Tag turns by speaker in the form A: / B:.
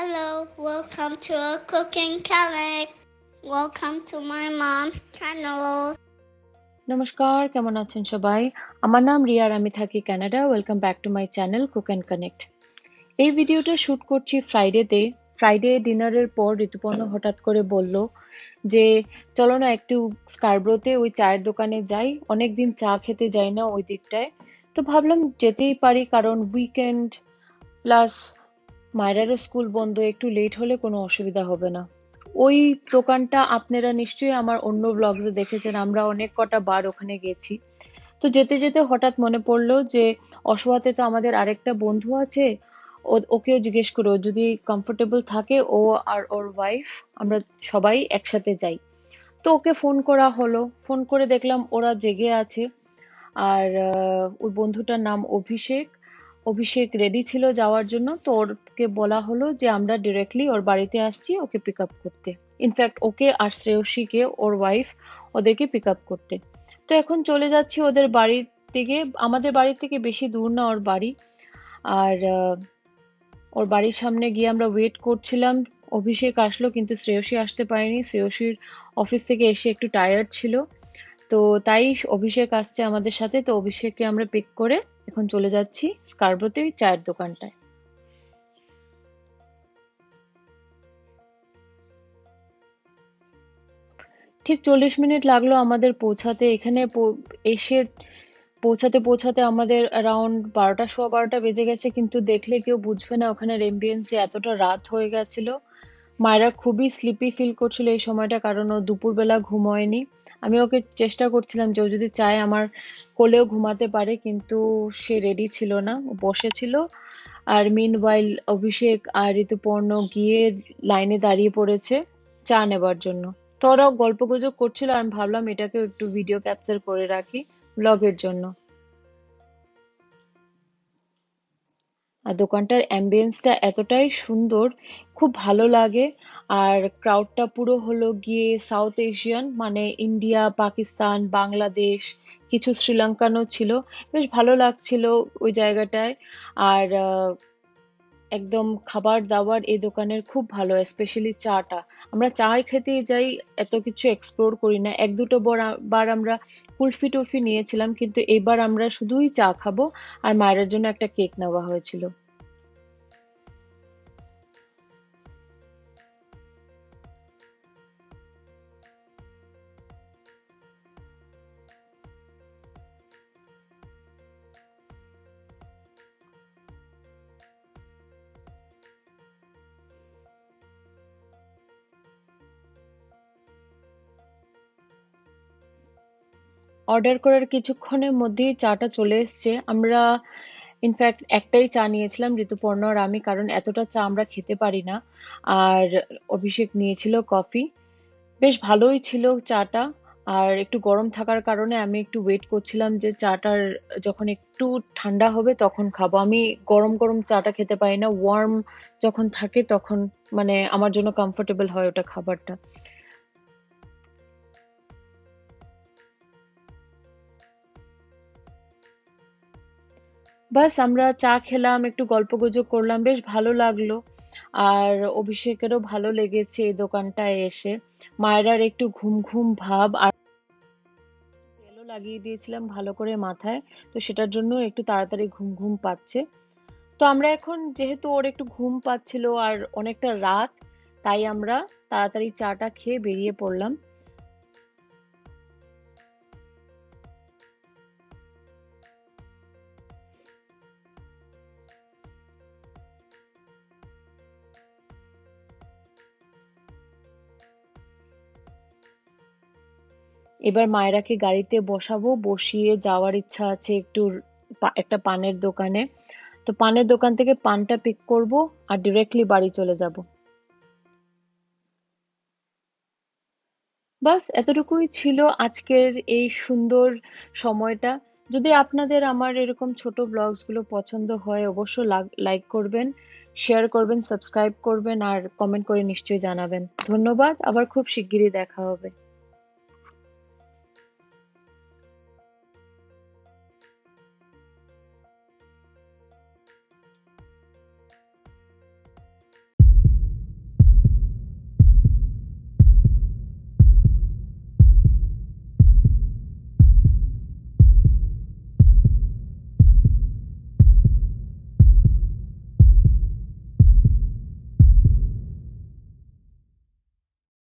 A: Hello, welcome to a cooking comic. Welcome to my mom's channel.
B: নমস্কার কেমন আছেন সবাই? আমার নাম রিয়া আর আমি থাকি Canada. Welcome back to my channel cook and connect এই ভিডিওটা শ্যুট করছি ফ্রাইডেতে ফ্রাইডে ডিনারের পর ঋতুপর্ণ হঠাৎ করে বলল যে চলো না একটু স্কারব্রোতে ওই চায়ের দোকানে যাই। অনেক দিন চা খেতে যাই না ওই দিকটায়। তো ভাবলাম যেতেই পারি কারণ উইকেন্ড প্লাস মায়েরারও স্কুল বন্ধ, একটু লেট হলে কোনো অসুবিধা হবে না। ওই দোকানটা আপনারা নিশ্চয়ই আমার অন্য ব্লগসে দেখেছেন, আমরা অনেক কটা বার ওখানে গেছি। তো যেতে যেতে হঠাৎ মনে পড়ল যে অসহাতে তো আমাদের আরেকটা বন্ধু আছে, ও- ওকেও জিজ্ঞেস করো, যদি কমফোর্টেবল থাকে ও আর ওর ওয়াইফ আমরা সবাই একসাথে যাই। তো ওকে ফোন করা হলো ফোন করে দেখলাম ওরা জেগে আছে। আর ওই বন্ধুটার নাম অভিষেক। অভিষেক রেডি ছিল যাওয়ার জন্য, তো ওরকে বলা হলো যে আমরা ডিরেক্টলি ওর বাড়িতে আসছি ওকে পিক আপ করতে। ইনফ্যাক্ট ওকে আর শ্রেয়সীকে ওর ওয়াইফ ওদেরকে পিক আপ করতে। তো এখন চলে যাচ্ছি ওদের বাড়ির থেকে আমাদের বাড়ির থেকে বেশি দূর না ওর বাড়ি। আর ওর বাড়ির সামনে গিয়ে আমরা ওয়েট করছিলাম। অভিষেক আসলো কিন্তু শ্রেয়সী আসতে পারেনি। শ্রেয়সীর অফিস থেকে এসে একটু টায়ার্ড ছিল। তো তাই অভিষেক আসছে আমাদের সাথে। তো অভিষেককে আমরা পিক করে এখন চলে যাচ্ছি স্কারব্রোতে ওই চায়ের দোকানটায়। ঠিক চল্লিশ মিনিট লাগল আমাদের পৌঁছাতে। এখানে এসে পৌঁছাতে পৌঁছাতে আমাদের অ্যারাউন্ড বারোটা, সোয়া বারোটা বেজে গেছে। কিন্তু দেখলে কেউ বুঝবে না ওখানের এমবিয়েন্সে এতটা রাত হয়ে গেছিল। মায়েরা খুবই স্লিপি ফিল করছিল এই সময়টা। কারণ ও দুপুরবেলা ঘুমোয়নি আমি ওকে চেষ্টা করছিলাম যে ও যদি চায় আমার কোলেও ঘুমাতে পারে, কিন্তু সে রেডি ছিল না বসেছিল আর মিন ওয়াইল অভিষেক আর ঋতুপর্ণ গিয়ে লাইনে দাঁড়িয়ে পড়েছে চা নেবার জন্য। তো ওরাও গল্প গুজব করছিল আমি ভাবলাম এটাকে একটু ভিডিও ক্যাপচার করে রাখি ব্লগের জন্য। আর দোকানটার অ্যাম্বিয়েন্সটা এতটাই সুন্দর, খুব ভালো লাগে। আর ক্রাউডটা পুরো হলো গিয়ে সাউথ এশিয়ান মানে ইন্ডিয়া পাকিস্তান বাংলাদেশ কিছু শ্রীলঙ্কানও ছিল। বেশ ভালো লাগছিল ওই জায়গাটায়। আর একদম খাবার দাবার এই দোকানের খুব ভালো স্পেশালি চাটা। আমরা চা খেতে যাই, এত কিছু এক্সপ্লোর করি না। এক দুটো বার- আমরা কুলফি টুলফি নিয়েছিলাম, কিন্তু এবার আমরা শুধুই চা খাব, আর মায়ের জন্য একটা কেক নেওয়া হয়েছিল। অর্ডার করার কিছুক্ষণের মধ্যেই চাটা চলে এসছে। আমরা ইনফ্যাক্ট একটাই চা নিয়েছিলাম ঋতুপর্ণ আর আমি, কারণ এতটা চা আমরা খেতে পারি না। আর অভিষেক নিয়েছিল কফি। বেশ ভালোই ছিল চাটা। আর একটু গরম থাকার কারণে আমি একটু ওয়েট করছিলাম যে চাটার যখন একটু ঠান্ডা হবে তখন খাব। আমি গরম গরম চাটা খেতে পারি না। ওয়ার্ম যখন থাকে তখন মানে আমার জন্য কমফোর্টেবল হয় ওটা খাবারটা। বাস আমরা চা খেলাম, একটু গল্পগুজব করলাম, বেশ ভালো লাগল। আর অভিষেকেরও ভালো লেগেছে এই দোকানটায় এসে। মায়েরার একটু ঘুম ঘুম ভাব আর তেলও লাগিয়ে দিয়েছিলাম ভালো করে মাথায়, তো সেটার জন্য একটু তাড়াতাড়ি ঘুম ঘুম পাচ্ছে। তো আমরা এখন যেহেতু ওর একটু ঘুম পাচ্ছিল আর অনেকটা রাত, তাই আমরা তাড়াতাড়ি চাটা খেয়ে বেরিয়ে পড়লাম। এবার মায়েরাকে গাড়িতে বসাবো, বসিয়ে যাওয়ার ইচ্ছা আছে একটু একটা পানের দোকানে। তো পানের দোকান থেকে পানটা পিক করব আর ডিরেক্টলি বাড়ি চলে যাব। বাস, এতটুকুই ছিল আজকের এই সুন্দর সময়টা। যদি আপনাদের আমার এরকম ছোট ব্লগসগুলো পছন্দ হয়, অবশ্যই লাইক করবেন শেয়ার করবেন সাবস্ক্রাইব করবেন আর কমেন্ট করে নিশ্চয়ই জানাবেন। ধন্যবাদ, আবার খুব শিগগিরই দেখা হবে।